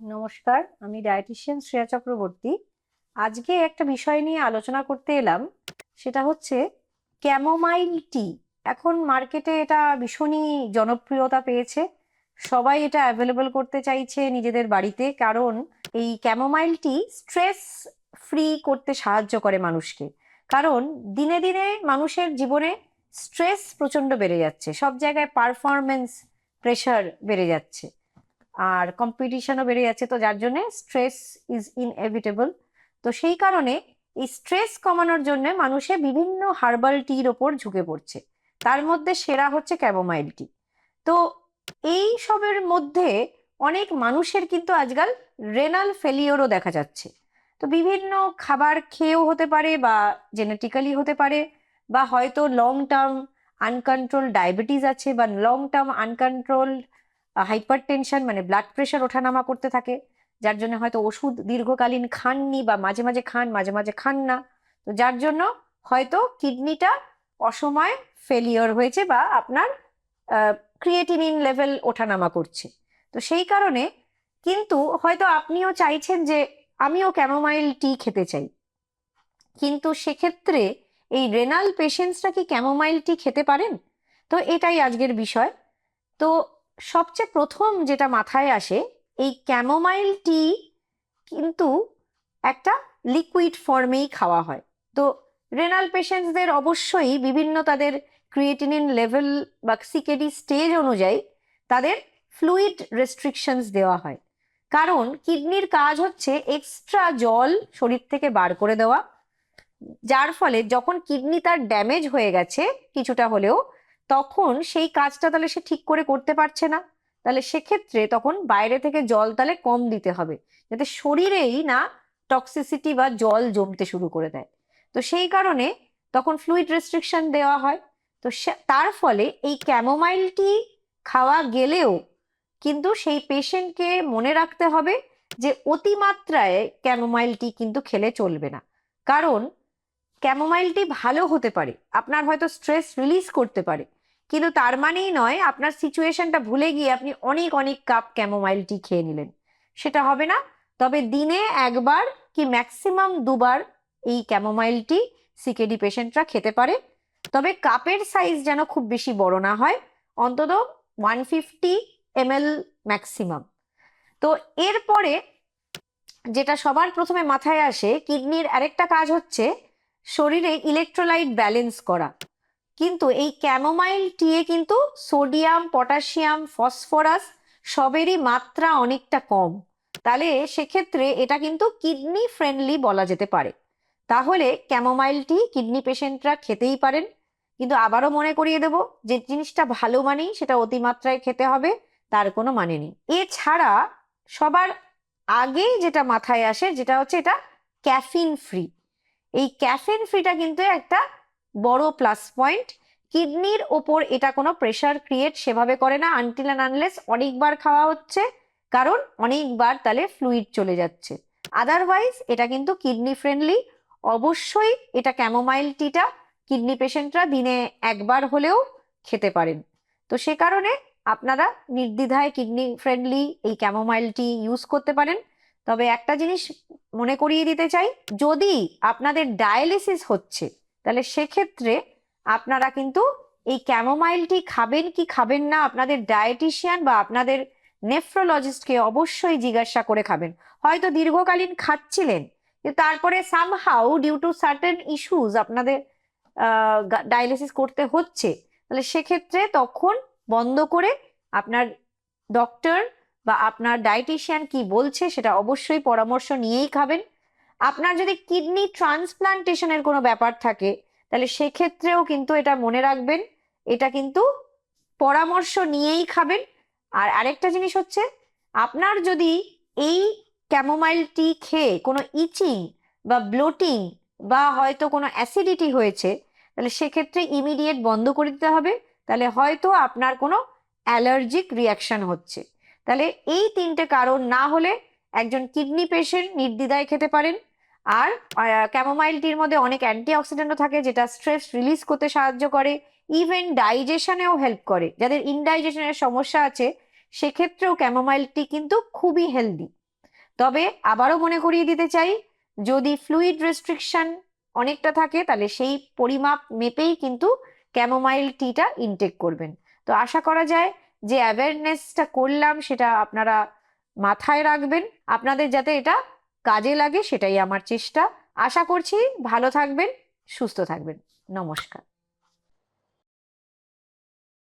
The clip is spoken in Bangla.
নমস্কার, আমি ডায়েটিশিয়ান শ্রেয়া চক্রবর্তী। আজকে একটা বিষয় নিয়ে আলোচনা করতে এলাম, সেটা হচ্ছে ক্যামোমাইল টি। এখন মার্কেটে এটা ভীষণই জনপ্রিয়তা পেয়েছে। সবাই এটা অ্যাভেলেবল করতে চাইছে নিজেদের বাড়িতে, কারণ এই ক্যামোমাইল টি স্ট্রেস ফ্রি করতে সাহায্য করে মানুষকে। কারণ দিনে দিনে মানুষের জীবনে স্ট্রেস প্রচণ্ড বেড়ে যাচ্ছে, সব জায়গায় পারফরমেন্স প্রেশার বেড়ে যাচ্ছে। আর কম্পিটিশনও বেড়ে যাচ্ছে, তো যার জন্য স্ট্রেস ইজ ইনএভিটেবল তো সেই কারণে এই স্ট্রেস কমানোর জন্য মানুষে বিভিন্ন হার্বাল টির ওপর ঝুঁকে পড়ছে। তার মধ্যে সেরা হচ্ছে ক্যাবোমাইল টি তো এই সবের মধ্যে অনেক মানুষের কিন্তু আজকাল রেনাল ফেলিওরও দেখা যাচ্ছে। তো বিভিন্ন খাবার খেয়েও হতে পারে বা জেনেটিক্যালি হতে পারে বা হয়তো লং টার্ম আনকন্ট্রোল ডায়াবেটিস আছে বা long term uncontrol hypertension মানে ব্লাড প্রেশার ওঠানামা করতে থাকে, যার জন্য হয়তো ওষুধ দীর্ঘকালীন খাননি বা মাঝে মাঝে খান, মাঝে মাঝে খান না। তো যার জন্য হয়তো কিডনিটা অসময় ফেলিওর হয়েছে বা আপনার ক্রিয়েটিনিন লেভেল ওঠানামা করছে। তো সেই কারণে কিন্তু হয়তো আপনিও চাইছেন যে আমিও ক্যামোমাইল টি খেতে চাই। কিন্তু সেক্ষেত্রে এই রেনাল পেশেন্টসরা কি ক্যামোমাইল টি খেতে পারেন? তো এটাই আজকের বিষয়। তো সবচেয়ে প্রথম যেটা মাথায় আসে, এই ক্যামোমাইল টি কিন্তু একটা লিকুইড ফর্মেই খাওয়া হয়। তো রেনাল পেশেন্টসদের অবশ্যই বিভিন্ন তাদের ক্রিয়েটিনিন লেভেল বা সিকেডি স্টেজ অনুযায়ী তাদের ফ্লুইড রেস্ট্রিকশনস দেওয়া হয়। কারণ কিডনির কাজ হচ্ছে এক্সট্রা জল শরীর থেকে বার করে দেওয়া, যার ফলে যখন কিডনি তার ড্যামেজ হয়ে গেছে, কিছুটা হলেও তখন সেই কাজটা তাহলে সে ঠিক করে করতে পারছে না। তাহলে সেক্ষেত্রে তখন বাইরে থেকে জল তাহলে কম দিতে হবে, যাতে শরীরেই না টক্সিসিটি বা জল জমতে শুরু করে দেয়। তো সেই কারণে তখন ফ্লুইড রেস্ট্রিকশন দেওয়া হয়। তো তার ফলে এই ক্যামোমাইলটি খাওয়া গেলেও কিন্তু সেই পেশেন্টকে মনে রাখতে হবে যে অতিমাত্রায় ক্যামোমাইলটি কিন্তু খেলে চলবে না। কারণ ক্যামোমাইলটি ভালো হতে পারে, আপনার হয়তো স্ট্রেস রিলিজ করতে পারে কিন্তু তার মানেই নয় আপনার সিচুয়েশনটা ভুলে গিয়ে আপনি অনেক অনেক কাপ ক্যামোমাইল টি খেয়ে নিলেন। সেটা হবে না। তবে দিনে একবার কি ম্যাক্সিমাম দুবার এই ক্যামোমাইল টি সিকেডি পেশেন্টরা খেতে পারে। তবে কাপের সাইজ যেন খুব বেশি বড় না হয়, অন্তত ওয়ান ফিফটি এম ম্যাক্সিমাম তো এরপরে যেটা সবার প্রথমে মাথায় আসে, কিডনির আরেকটা কাজ হচ্ছে শরীরে ইলেকট্রোলাইট ব্যালেন্স করা। কিন্তু এই ক্যামোমাইল টিয়ে কিন্তু সোডিয়াম পটাশিয়াম ফসফরাস সবেরই মাত্রা অনেকটা কম। তাহলে সেক্ষেত্রে এটা কিন্তু কিডনি ফ্রেন্ডলি বলা যেতে পারে। তাহলে ক্যামোমাইল টি কিডনি পেশেন্টরা খেতেই পারেন। কিন্তু আবারও মনে করিয়ে দেব, যে জিনিসটা ভালো মানেই সেটা অতিমাত্রায় খেতে হবে, তার কোনো মানে নেই। এছাড়া সবার আগে যেটা মাথায় আসে, যেটা হচ্ছে এটা ক্যাফিন ফ্রি এই ক্যাফিন ফ্রিটা কিন্তু একটা বড় প্লাস পয়েন্ট কিডনির ওপর এটা কোনো প্রেশার ক্রিয়েট সেভাবে করে না আনটিল অ্যান্ড আনলেস অনেকবার খাওয়া হচ্ছে, কারণ অনেকবার তাহলে ফ্লুইড চলে যাচ্ছে। আদারওয়াইজ এটা কিন্তু কিডনি ফ্রেন্ডলি অবশ্যই এটা ক্যামোমাইল টিটা কিডনি পেশেন্টরা দিনে একবার হলেও খেতে পারেন। তো সে কারণে আপনারা নির্দ্বিধায় কিডনি ফ্রেন্ডলি এই ক্যামোমাইল টি ইউজ করতে পারেন। তবে একটা জিনিস মনে করিয়ে দিতে চাই, যদি আপনাদের ডায়ালিসিস হচ্ছে তাহলে সেক্ষেত্রে আপনারা কিন্তু এই ক্যামোমাইলটি খাবেন কি খাবেন না আপনাদের ডায়েটিশিয়ান বা আপনাদের নেফ্রোলজিস্টকে অবশ্যই জিজ্ঞাসা করে খাবেন। হয়তো দীর্ঘকালীন খাচ্ছিলেন তারপরে somehow due to certain issues আপনাদের ডায়ালিসিস করতে হচ্ছে। তাহলে সেক্ষেত্রে তখন বন্ধ করে আপনার ডক্টর বা আপনার ডায়েটিশিয়ান কি বলছে সেটা অবশ্যই পরামর্শ নিয়েই খাবেন। আপনার যদি কিডনি ট্রান্সপ্লান্টেশনের কোনো ব্যাপার থাকে, তাহলে সেক্ষেত্রেও কিন্তু এটা মনে রাখবেন, এটা কিন্তু পরামর্শ নিয়েই খাবেন। আর আরেকটা জিনিস হচ্ছে, আপনার যদি এই ক্যামোমাইল টি খেয়ে কোনো ইচিং বা ব্লোটিং বা হয়তো কোনো অ্যাসিডিটি হয়েছে, তাহলে সেক্ষেত্রে ইমিডিয়েট বন্ধ করে দিতে হবে। তাহলে হয়তো আপনার কোনো অ্যালার্জিক রিয়াকশন হচ্ছে। তাহলে এই তিনটে কারণ না হলে একজন কিডনি পেশেন্ট নির্দ্বিধায় খেতে পারেন। আর ক্যামোমাইল টির মধ্যে অনেক অ্যান্টিঅক্সিডেন্টও থাকে, যেটা স্ট্রেস রিলিজ করতে সাহায্য করে ইভেন ডাইজেশনেও হেল্প করে। যাদের ইনডাইজেশনের সমস্যা আছে, সেক্ষেত্রেও ক্যামোমাইল টি কিন্তু খুবই হেলদি তবে আবারও মনে করিয়ে দিতে চাই, যদি ফ্লুইড রেস্ট্রিকশন অনেকটা থাকে, তাহলে সেই পরিমাপ মেপেই কিন্তু ক্যামোমাইল টিটা ইনটেক করবেন। তো আশা করা যায় যে অ্যাওয়ারনেসটা করলাম, সেটা আপনারা মাথায় রাখবেন। আপনাদের যাতে এটা কাজে লাগে সেটাই আমার চেষ্টা। আশা করছি ভালো থাকবেন সুস্থ থাকবেন। নমস্কার।